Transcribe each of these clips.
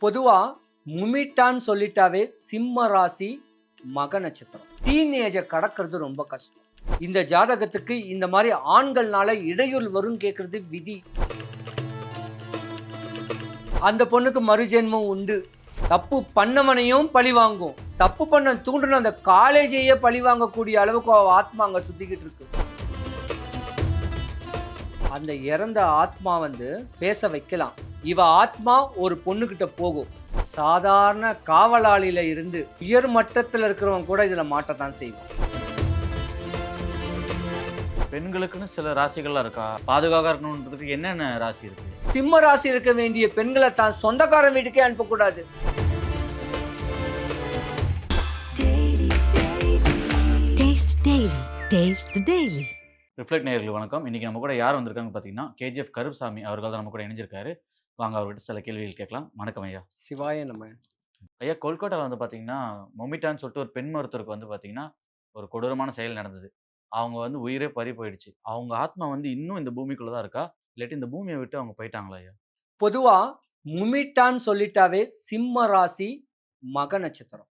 பொதுவா முமிட்டான்னு சொல்லிட்டாவே சிம்ம ராசி மக நட்சத்திரம். டீனேஜை கடக்கிறது ரொம்ப கஷ்டம். இந்த ஜாதகத்துக்கு இந்த மாதிரி ஆண்கள்னால இடையூறு வரும் கேட்கறது விதி. அந்த பொண்ணுக்கு மறுஜென்மம் உண்டு. தப்பு பண்ணவனையும் பழி வாங்கும். தப்பு பண்ண தூண்டின அந்த காலேஜையே பழி வாங்கக்கூடிய அளவுக்கு ஆத்மா அங்க சுத்திக்கிட்டு இருக்கு. அந்த இறந்த ஆத்மா வந்து பேச வைக்கலாம். இவ ஆத்மா ஒரு பொண்ணுகிட்ட போகும். சாதாரண காவலாளியில இருந்து உயர் மட்டத்துல இருக்கிறவங்க கூட இதுல மாட்டத்தான் செய்வோம் பெண்களுக்குன்னு சில ராசிகள்லாம் இருக்கா? பாதுகாப்பாக இருக்கணுன்றதுக்கு என்னென்ன ராசி இருக்கு? சிம்ம ராசி இருக்க வேண்டிய பெண்களை தான் சொந்தக்காரன் வீட்டுக்கே அனுப்பக்கூடாது. ரிஃப்ளெக்ட் நேயர்கள் வணக்கம். இன்னைக்கு நம்ம கூட யார் வந்திருக்காங்க பார்த்தீங்கன்னா கேஜிஎஃப் கருப்சாமி அவர்கள் தான் நம்ம கூட இணைஞ்சிருக்காரு. வாங்க அவர்கிட்ட சில கேள்விகள் கேட்கலாம். வணக்கம் ஐயா. சிவாய நம்ம ஐயா கொல்கட்டாவில் வந்து பார்த்தீங்கன்னா மொமிட்டான்னு சொல்லிட்டு ஒரு பெண் மருத்துவருக்கு வந்து பார்த்தீங்கன்னா ஒரு கொடூரமான செயல் நடந்தது. அவங்க வந்து உயிரே பறி போயிடுச்சு. அவங்க ஆத்மா வந்து இன்னும் இந்த பூமிக்குள்ள தான் இருக்கா? இல்லாட்டி இந்த பூமியை விட்டு அவங்க போயிட்டாங்களா ஐயா? பொதுவா முமிட்டான்னு சொல்லிட்டாவே சிம்ம ராசி மக நட்சத்திரம்.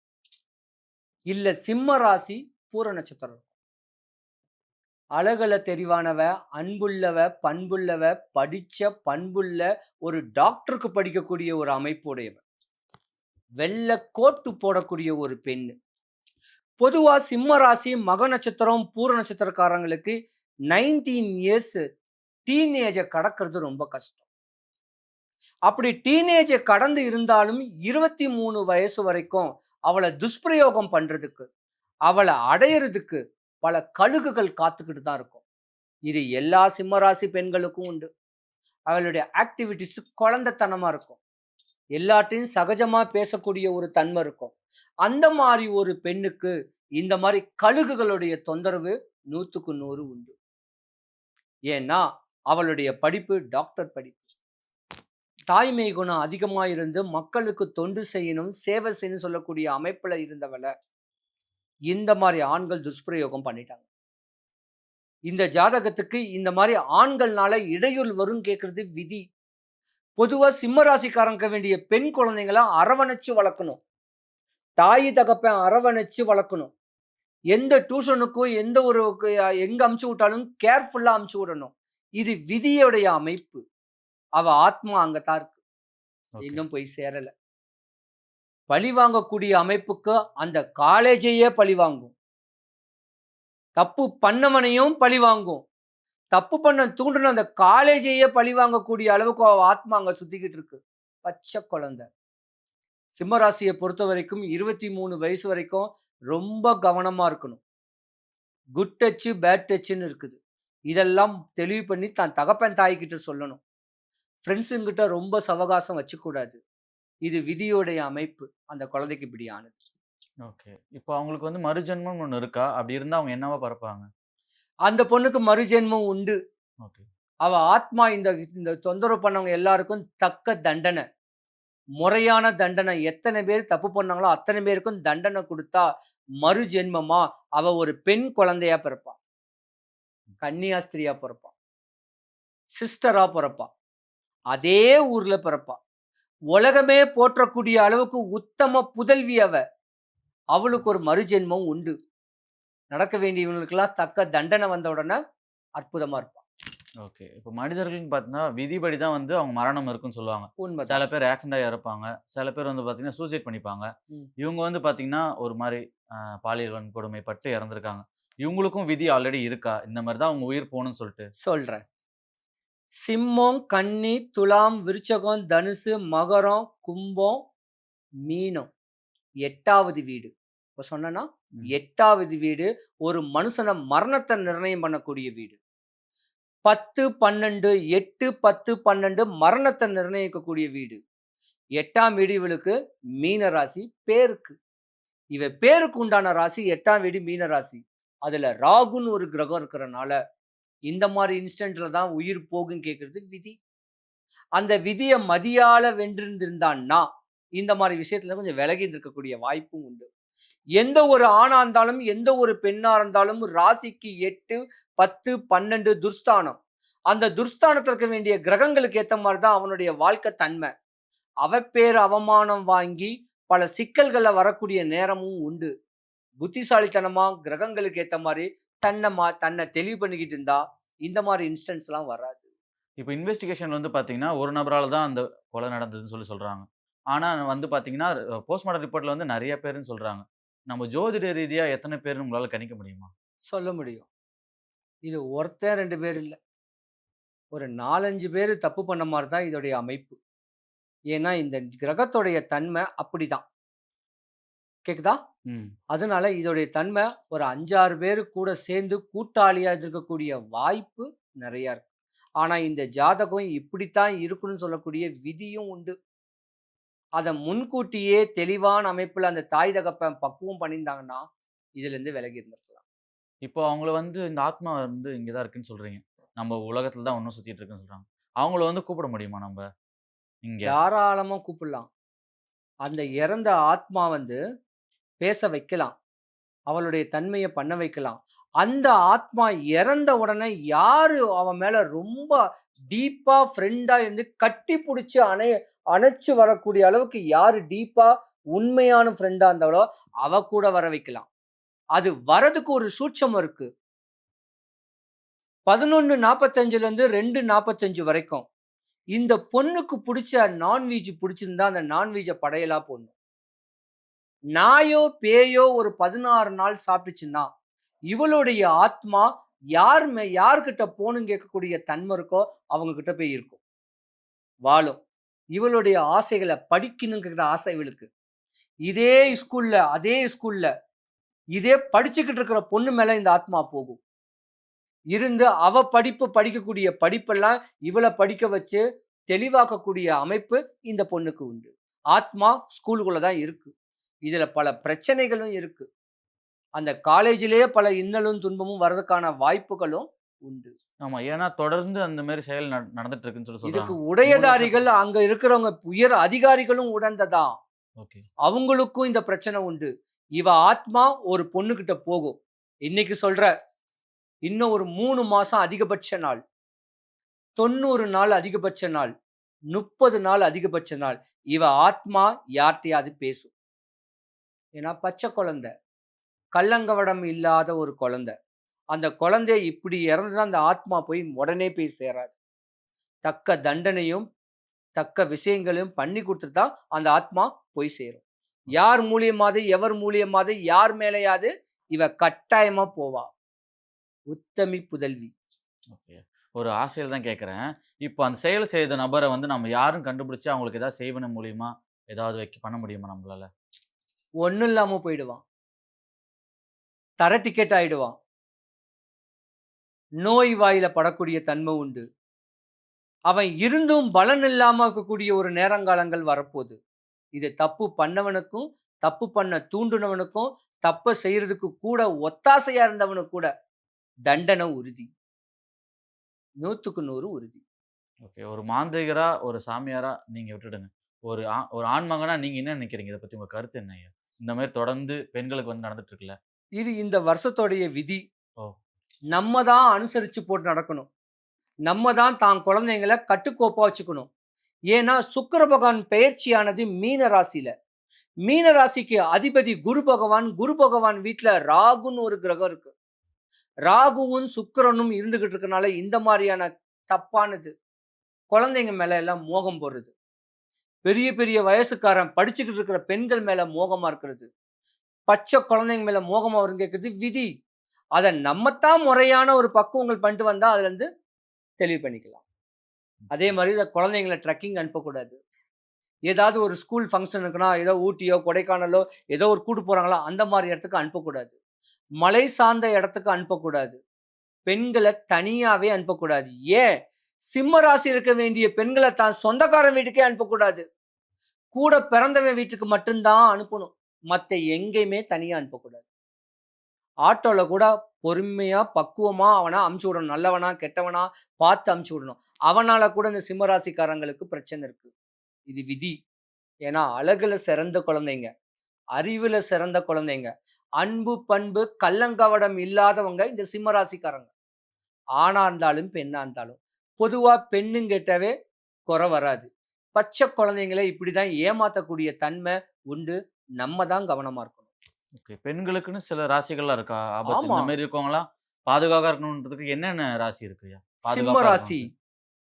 இல்ல சிம்ம ராசி பூர நட்சத்திரம். அழகுல தெரிவானவ அன்புள்ளவ பண்புள்ளவ படிச்ச பண்புள்ள ஒரு டாக்டருக்கு படிக்கக்கூடிய ஒரு அமைப்புடையவ வெள்ளை கோட்டு போடக்கூடிய ஒரு பெண்ணு. பொதுவா சிம்ம ராசி மக நட்சத்திரம் பூர நட்சத்திரக்காரங்களுக்கு நைன்டீன் இயர்ஸ் டீனேஜை கடக்கிறது ரொம்ப கஷ்டம். அப்படி டீனேஜை கடந்து இருந்தாலும் இருபத்தி மூணு வயசு வரைக்கும் அவளை துஷ்பிரயோகம் பண்றதுக்கு அவளை அடையிறதுக்கு பல கழுகுகள் காத்துக்கிட்டு தான் இருக்கும். இது எல்லா சிம்மராசி பெண்களுக்கும் உண்டு. அவளுடைய ஆக்டிவிட்டிஸ் குழந்தைத்தனமா இருக்கும். எல்லாத்தையும் சகஜமா பேசக்கூடிய ஒரு தன்மை இருக்கும். அந்த மாதிரி ஒரு பெண்ணுக்கு இந்த மாதிரி கழுகுகளுடைய தொந்தரவு நூற்றுக்கு நூறு உண்டு. ஏன்னா அவளுடைய படிப்பு டாக்டர் படிப்பு. தாய்மை குணம் அதிகமாக இருந்து மக்களுக்கு தொண்டு செய்யணும் சேவை செய்யணும் சொல்லக்கூடிய அமைப்பில் இருந்தவளை இந்த மாதிரி ஆண்கள் துஷ்பிரயோகம் பண்ணிட்டாங்க. இந்த ஜாதகத்துக்கு இந்த மாதிரி ஆண்கள்னால இடையூறு வரும் கேட்கறது விதி. பொதுவா சிம்ம ராசிக்காரங்க வேண்டிய பெண் குழந்தைங்கள அரவணைச்சு வளர்க்கணும். தாய் தகப்பன் அரவணைச்சு வளர்க்கணும். எந்த டியூஷனுக்கும் எந்த ஒரு எங்க அமுச்சு விட்டாலும் கேர்ஃபுல்லா அமுச்சு விடணும். இது விதியுடைய அமைப்பு. அவ ஆத்மா அங்கதான் இருக்கு. இன்னும் போய் சேரல. பழி வாங்கக்கூடிய அமைப்புக்கு அந்த காலேஜையே பழி வாங்கும். தப்பு பண்ணவனையும் பழி வாங்கும். தப்பு பண்ண தூண்டின அந்த காலேஜையே பழி வாங்கக்கூடிய அளவுக்கு ஆத்மா அங்கே சுத்திக்கிட்டு இருக்கு. பச்சை குழந்தை. சிம்மராசியை பொறுத்த வரைக்கும் இருபத்தி மூணு வயசு வரைக்கும் ரொம்ப கவனமாக இருக்கணும். குட் டச்சு பேட் டச்சுன்னு இருக்குது. இதெல்லாம் தெளிவு பண்ணி தான் தகப்பன் தாய்கிட்ட சொல்லணும். ஃப்ரெண்ட்ஸுங்கிட்ட ரொம்ப சவகாசம் வச்சுக்கூடாது. இது விதியோடைய அமைப்பு. அந்த குழந்தைக்கு இப்படி ஆனது. ஓகே. இப்போ அவங்களுக்கு வந்து மறுஜென்மம் ஒன்று இருக்கா? அப்படி இருந்தால் அவங்க என்னவா பறப்பாங்க? அந்த பொண்ணுக்கு மறுஜென்மம் உண்டு. ஓகே. அவ ஆத்மா இந்த இந்த தொந்தரவு பண்ணவங்க எல்லாருக்கும் தக்க தண்டனை. முறையான தண்டனை. எத்தனை பேர் தப்பு பண்ணாங்களோ அத்தனை பேருக்கும் தண்டனை கொடுத்தா மறு ஜென்மமா அவ ஒரு பெண் குழந்தையா பிறப்பா. கன்னியாஸ்திரியா பிறப்பா. சிஸ்டரா பிறப்பா. அதே ஊர்ல பிறப்பா. உலகமே போற்றக்கூடிய அளவுக்கு உத்தம புதல்வி அவ. அவளுக்கு ஒரு மறுஜென்மம் உண்டு. நடக்க வேண்டியவங்களுக்கெல்லாம் தக்க தண்டனை வந்த உடனே அற்புதமா இருப்பா. ஓகே. இப்போ மனிதர்கள்னு பார்த்தீங்கன்னா விதிபடி தான் வந்து அவங்க மரணம் இருக்குன்னு சொல்லுவாங்க. உண்மை சில பேர் ஆக்சிடென்ட் இறப்பாங்க. சில பேர் வந்து பார்த்தீங்கன்னா சூசைட் பண்ணிப்பாங்க. இவங்க வந்து பார்த்தீங்கன்னா ஒரு மாதிரி பாலியல் வன்கொடுமை பட்டு இறந்துருக்காங்க. இவங்களுக்கும் விதி ஆல்ரெடி இருக்கா? இந்த மாதிரி தான் அவங்க உயிர் போகணும்னு சொல்லிட்டு. சொல்றேன். சிம்மம் கன்னி துலாம் விருச்சகம் தனுசு மகரம் கும்பம் மீனம். எட்டாவது வீடு. இப்போ சொன்னேன்னா ம். எட்டாவது வீடு ஒரு மனுஷனை மரணத்தை நிர்ணயம் பண்ணக்கூடிய வீடு. பத்து பன்னெண்டு எட்டு பத்து பன்னெண்டு மரணத்தை நிர்ணயிக்கக்கூடிய வீடு. எட்டாம் வீடு இவளுக்கு மீன ராசி பேருக்கு. இவ பேருக்கு உண்டான ராசி எட்டாம் வீடு மீன ராசி. அதுல ராகுன்னு ஒரு கிரகம் இருக்கிறனால இந்த மாதிரி இன்ஸ்டன்ட்ல தான் உயிர் போகும் கேட்கறது விதி. அந்த விதியை மதியால வென்றிருந்திருந்தான்னா இந்த மாதிரி விஷயத்துல கொஞ்சம் விலகி இருக்கக்கூடிய வாய்ப்பும் உண்டு. எந்த ஒரு ஆணா இருந்தாலும் எந்த ஒரு பெண்ணா இருந்தாலும் ராசிக்கு எட்டு பத்து பன்னெண்டு துர்ஸ்தானம். அந்த துர்ஸ்தானத்தில் இருக்க வேண்டிய கிரகங்களுக்கு ஏற்ற மாதிரி தான் அவனுடைய வாழ்க்கை தன்மை. அவப்பேர் அவமானம் வாங்கி பல சிக்கல்களில் வரக்கூடிய நேரமும் உண்டு. புத்திசாலித்தனமா கிரகங்களுக்கு ஏற்ற மாதிரி தன்னை மா தன்னை தெளிவு பண்ணிக்கிட்டு இருந்தா இந்த மாதிரி இன்ஸ்டன்ஸ்லாம் வராது. இப்போ இன்வெஸ்டிகேஷன் வந்து பார்த்தீங்கன்னா ஒரு நபரால தான் அந்த கொலை நடந்ததுன்னு சொல்லி சொல்றாங்க. ஆனா வந்து பார்த்தீங்கன்னா போஸ்ட்மார்ட்டம் ரிப்போர்ட்ல வந்து நிறைய பேருன்னு சொல்றாங்க. நம்ம ஜோதிட ரீதியா எத்தனை பேர்னு உங்களால கணிக்க முடியுமா? சொல்ல முடியும். இது ஒருத்தன் ரெண்டு பேர் இல்லை. ஒரு நாலஞ்சு பேர் தப்பு பண்ண மாதிரி தான் இதோடைய அமைப்பு. ஏன்னா இந்த கிரகத்தோடைய தன்மை அப்படிதான். கேக்குதா? ம் அதனால இதோடைய தன்மை ஒரு அஞ்சாறு பேர் கூட சேர்ந்து கூட்டாளியா இருக்கக்கூடிய வாய்ப்பு நிறைய இருக்கு. ஆனா இந்த ஜாதகம் இப்படித்தான் இருக்குன்னு சொல்லக்கூடிய விதியும் உண்டு. அதை முன்கூட்டியே தெளிவான அமைப்புல அந்த தாய் தகப்பன் பக்குவம் பண்ணியிருந்தாங்கன்னா இதுல இருந்து விலகி இருந்திருக்கலாம். இப்போ அவங்கள வந்து இந்த ஆத்மா வந்து இங்கே தான் இருக்குன்னு சொல்றீங்க. நம்ம உலகத்துல தான் ஒன்றும் சுத்திட்டு இருக்குன்னு சொல்றாங்க. அவங்கள வந்து கூப்பிட முடியுமா நம்ம? இங்க. தாராளமா கூப்பிடலாம். அந்த இறந்த ஆத்மா வந்து பேச வைக்கலாம். அவளுடைய தன்மையை பண்ண வைக்கலாம். அந்த ஆத்மா இறந்த உடனே யாரு அவன் மேல ரொம்ப டீப்பா ஃப்ரெண்டா இருந்து கட்டி பிடிச்சி அணை அணைச்சு வரக்கூடிய அளவுக்கு யாரு டீப்பா உண்மையான ஃப்ரெண்டா இருந்தாலோ அவ கூட வர வைக்கலாம். அது வரதுக்கு ஒரு சூட்சம் இருக்கு. பதினொன்று நாற்பத்தஞ்சுல இருந்து ரெண்டு நாற்பத்தஞ்சு வரைக்கும் இந்த பொண்ணுக்கு பிடிச்ச நான்வெஜ் பிடிச்சிருந்தா அந்த நான்வெஜ்ஜை படையலா போடணும். நாயோ பேயோ ஒரு பதினாறு நாள் சாப்பிட்டுச்சுன்னா இவளுடைய ஆத்மா யார் மே யார்கிட்ட போகணும் கேட்கக்கூடிய தன்மை இருக்கோ அவங்க கிட்ட போய் இருக்கும். வாழும். இவளுடைய ஆசைகளை படிக்கணுங்கிற ஆசை இவளுக்கு. இதே ஸ்கூல்ல அதே ஸ்கூல்ல இதே படிச்சுக்கிட்டு இருக்கிற பொண்ணு மேல இந்த ஆத்மா போகும். இருந்து அவ படிப்பு படிக்கக்கூடிய படிப்பெல்லாம் இவளை படிக்க வச்சு தெளிவாக்கக்கூடிய அமைப்பு இந்த பொண்ணுக்கு உண்டு. ஆத்மா ஸ்கூலுக்குள்ள தான் இருக்கு. இதுல பல பிரச்சனைகளும் இருக்கு. அந்த காலேஜிலேயே பல இன்னலும் துன்பமும் வர்றதுக்கான வாய்ப்புகளும் உண்டு. ஆமா. ஏன்னா தொடர்ந்து அந்த மாதிரி செயல் நட- நடந்துட்டு இருக்குன்னு சொல்லி இதுக்கு உடையதாரிகள் அங்க இருக்கிறவங்க உயர் அதிகாரிகளும் உடந்ததான் ஓகே. அவங்களுக்கும் இந்த பிரச்சனை உண்டு. இவ ஆத்மா ஒரு பொண்ணுகிட்ட போகும். இன்னைக்கு சொல்ற இன்னும் ஒரு மூணு மாசம் அதிகபட்ச நாள். தொண்ணூறு நாள் அதிகபட்ச நாள். முப்பது நாள் அதிகபட்ச நாள். இவ ஆத்மா யார்கிட்டயாவது பேசும். ஏன்னா பச்சை குழந்தை. கள்ளங்கவடம் இல்லாத ஒரு குழந்தை. அந்த குழந்தை இப்படி இறந்துதான் அந்த ஆத்மா போய் உடனே போய் சேராது. தக்க தண்டனையும் தக்க விஷயங்களையும் பண்ணி கொடுத்துட்டு தான் அந்த ஆத்மா போய் சேரும். யார் மூலியமாவது எவர் மூலியமாவது யார் மேலேயாவது இவ கட்டாயமா போவா. உத்தமி புதல்வி. ஓகே. ஒரு ஆசையில் தான் கேட்குறேன். இப்போ அந்த செயல் செய்த நபரை வந்து நம்ம யாரும் கண்டுபிடிச்சி அவங்களுக்கு ஏதாவது செய்வன மூலியமா ஏதாவது வைக்க பண்ண முடியுமா நம்மளால? ஒன்றும் இல்லாமல் போயிடுவான். தர டிக்கெட் ஆயிடுவான். நோய் வாயில படக்கூடிய தன்மை உண்டு. அவன் இருந்தும் பலன் இல்லாமல் இருக்கக்கூடிய ஒரு நேரங்காலங்கள் வரப்போகுது. இதை தப்பு பண்ணவனுக்கும் தப்பு பண்ண தூண்டுனவனுக்கும் தப்பை செய்யறதுக்கு கூட ஒத்தாசையா இருந்தவனுக்கு கூட தண்டனை உறுதி. நூற்றுக்கு நூறு உறுதி. ஓகே. ஒரு மாந்திரிகரா ஒரு சாமியாரா நீங்க விட்டுடுங்க. ஒரு ஆ- ஒரு ஆண்மகனா நீங்க என்ன நினைக்கிறீங்க? இதை பத்தி உங்க கருத்து என்ன இந்த மாதிரி தொடர்ந்து பெண்களுக்கு வந்து நடந்துட்டு இருக்குல்ல இது இந்த வருஷத்தோடைய விதி. ஓ. நம்ம தான் அனுசரிச்சு போட்டு நடக்கணும். நம்ம தான் தான் குழந்தைங்களை கட்டுக்கோப்பா வச்சுக்கணும். ஏன்னா சுக்கிர பகவான் பெயர்ச்சியானது மீன ராசியில. மீன ராசிக்கு அதிபதி குரு பகவான் குரு பகவான் வீட்டுல ராகுன்னு ஒரு கிரகம் இருக்கு. ராகுவும் சுக்கிரனும் இருந்துகிட்டு இருக்கனால இந்த மாதிரியான தப்பானது குழந்தைங்க மேல எல்லாம் மோகம் போடுறது. பெரிய பெரிய வயசுக்காரன் படிச்சுக்கிட்டு இருக்கிற பெண்கள் மேல மோகமா இருக்கிறது. பச்சை குழந்தைங்க மேல மோகமா வரும் கேட்கறது விதி. அதை நம்மத்தான் முறையான ஒரு பக்குவங்கள் பண்ணிட்டு வந்தா அதுல இருந்து தெளிவு பண்ணிக்கலாம். அதே மாதிரி இந்த குழந்தைங்களை ட்ரெக்கிங் அனுப்பக்கூடாது. ஏதாவது ஒரு ஸ்கூல் ஃபங்க்ஷன் இருக்குன்னா ஏதோ ஊட்டியோ கொடைக்கானலோ ஏதோ ஒரு கூட்டு போறாங்களோ அந்த மாதிரி இடத்துக்கு அனுப்பக்கூடாது. மலை சார்ந்த இடத்துக்கு அனுப்பக்கூடாது. பெண்களை தனியாவே அனுப்பக்கூடாது. ஏன்? சிம்ம ராசி இருக்க வேண்டிய பெண்களை தான் சொந்தக்காரன் வீட்டுக்கே அனுப்பக்கூடாது. கூட பிறந்தவன் வீட்டுக்கு மட்டும்தான் அனுப்பணும். மற்ற எங்கேயுமே தனியாக அனுப்பக்கூடாது. ஆட்டோவில் கூட பொறுமையாக பக்குவமாக அவனை அமுச்சு விடணும். நல்லவனா கெட்டவனா பார்த்து அமுச்சு விடணும். அவனால் கூட இந்த சிம்மராசிக்காரங்களுக்கு பிரச்சனை இருக்குது இது விதி. ஏன்னா அழகில் சிறந்த குழந்தைங்க அறிவில் சிறந்த குழந்தைங்க அன்பு பண்பு கள்ளங்கவடம் இல்லாதவங்க இந்த சிம்மராசிக்காரங்க. ஆணா இருந்தாலும் பெண்ணா இருந்தாலும் பொதுவாக பெண்ணுங்கிட்டவே குறை வராது. பச்சை குழந்தைங்களை இப்படிதான் ஏமாத்தக்கூடிய தன்மை உண்டு. நம்ம தான் கவனமா இருக்கணும். ஓகே. பெண்களுக்குன்னு சில ராசிகள்லாம் இருக்கா? ஆபத்து. இந்த மாதிரி இருக்கவங்கலாம் பாதுகாப்பா இருக்கணுன்றதுக்கு என்னென்ன ராசி இருக்குயா சிம்ம ராசி.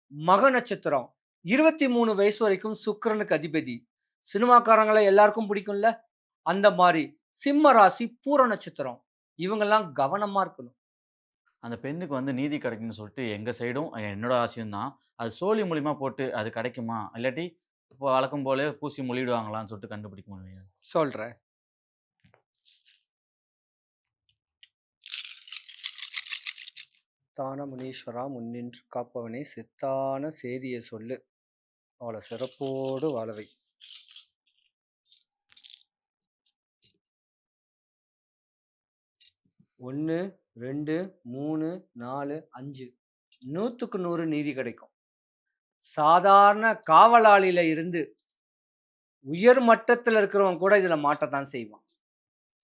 மக நட்சத்திரம். இருபத்தி மூணு வயசு வரைக்கும் சுக்கிரனுக்கு அதிபதி. சினிமாக்காரங்களை எல்லாருக்கும் பிடிக்கும்ல? அந்த மாதிரி சிம்ம ராசி பூர நட்சத்திரம். இவங்கெல்லாம் கவனமா இருக்கணும். அந்த பெண்ணுக்கு வந்து நீதி கிடைக்கும்னு சொல்லிட்டு எங்கள் சைடும் என்னோட ஆசையும் தான். அது சோழி மூலிமா போட்டு அது கிடைக்குமா? இல்லாட்டி இப்போ வழக்கம் போல பூசி மொழிடுவாங்களான்னு சொல்லிட்டு கண்டுபிடிக்க முடியும்? சொல்கிறேன் தான முனீஸ்வரா முன்னின்று காப்பவனே சித்தான செய்தியை சொல்லு. அவளை சிறப்போடு வாழவை ஒன்று ரெண்டு மூணு நாலு அஞ்சு. நூற்றுக்கு நூறு நீதி கிடைக்கும். சாதாரண காவலாளியில இருந்து உயர் மட்டத்தில் இருக்கிறவன் கூட இதில் மாட்டத்தான் செய்வான்.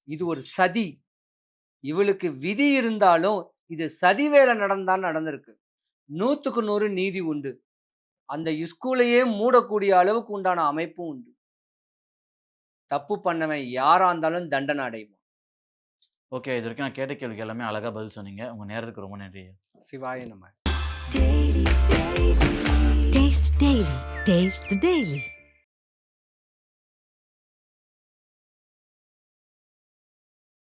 இது ஒரு சதி. இவளுக்கு விதி இருந்தாலும் இது சதி வேலை நடந்தான் நடந்திருக்கு. நூற்றுக்கு நூறு நீதி உண்டு. அந்த ஸ்கூலையே மூடக்கூடிய அளவுக்கு உண்டான அமைப்பும் உண்டு. தப்பு பண்ணவன் யாரா இருந்தாலும் தண்டனை அடைவான். ஓகே இது வரைக்கும் நான் கேட்ட கேள்விக்கு எல்லாமே அழகா பதில் சொன்னீங்க உங்க நேரத்துக்கு ரொம்ப நன்றி சிவாய நம்ம Taste the Daily. Taste the Daily.